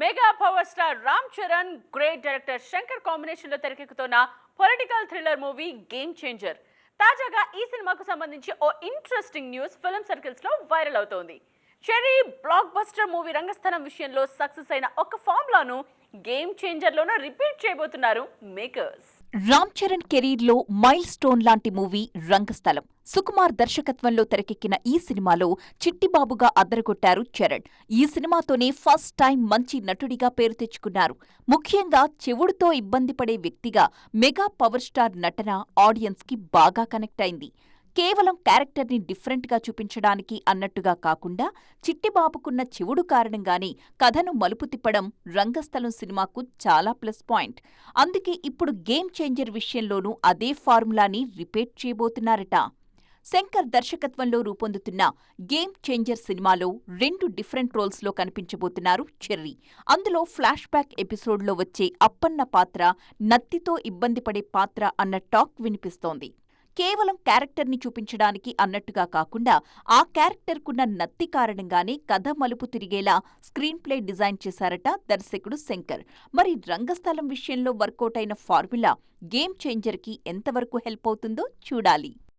Mega power star Ram Charan great director Shankar కాంబినేషన్లో తెరకెక్కుతున్న political thriller movie game changer తాజాగా ఈ సినిమాకు సంబంధించి ఓ ఇంట్రెస్టింగ్ న్యూస్ ఫిల్మ్ సర్కిల్స్లో వైరల్ అవుతోంది. Cherry blockbuster movie Rangasthalam విషయంలో సక్సెస్ అయిన ఒక ఫార్ములాను గేమ్ చేంజర్లోనూ రిపీట్ చేయబోతున్నారు మేకర్స్ రామ్ చరణ్ కెరీర్లో మైల్ స్టోన్ లాంటి మూవీ రంగస్థలం. సుకుమార్ దర్శకత్వంలో తెరకెక్కిన ఈ సినిమాలో చిట్టిబాబుగా అద్దరగొట్టారు చరణ్. ఈ సినిమాతోనే ఫస్ట్ టైం మంచి నటుడిగా పేరు తెచ్చుకున్నారు. ముఖ్యంగా చెవుడుతో ఇబ్బంది పడే వ్యక్తిగా మెగా పవర్ స్టార్ నటన ఆడియన్స్కి బాగా కనెక్ట్ అయింది. కేవలం క్యారెక్టర్ని డిఫరెంట్గా చూపించడానికి అన్నట్టుగా కాకుండా చిట్టిబాబుకున్న చెవుడు కారణంగానే కథను మలుపు తిప్పడం రంగస్థలం సినిమాకు చాలా ప్లస్ పాయింట్. అందుకే ఇప్పుడు గేమ్ చేంజర్ విషయంలోనూ అదే ఫార్ములాని రిపీట్ చేయబోతున్నారట. శంకర్ దర్శకత్వంలో రూపొందుతున్న గేమ్ చేంజర్ సినిమాలో రెండు డిఫరెంట్ రోల్స్లో కనిపించబోతున్నారు చెర్రీ. అందులో ఫ్లాష్ బ్యాక్ ఎపిసోడ్లో వచ్చే అప్పన్న పాత్ర నత్తితో ఇబ్బంది పడే పాత్ర అన్న టాక్ వినిపిస్తోంది. కేవలం క్యారెక్టర్ని చూపించడానికి అన్నట్టుగా కాకుండా ఆ క్యారెక్టర్కున్న నత్తి కారణంగానే కథ మలుపు తిరిగేలా స్క్రీన్ ప్లే డిజైన్ చేశారట దర్శకుడు శంకర్. మరి రంగస్థలం విషయంలో వర్కౌట్ అయిన ఫార్ములా గేమ్ చేంజర్కి ఎంతవరకు హెల్ప్ అవుతుందో చూడాలి.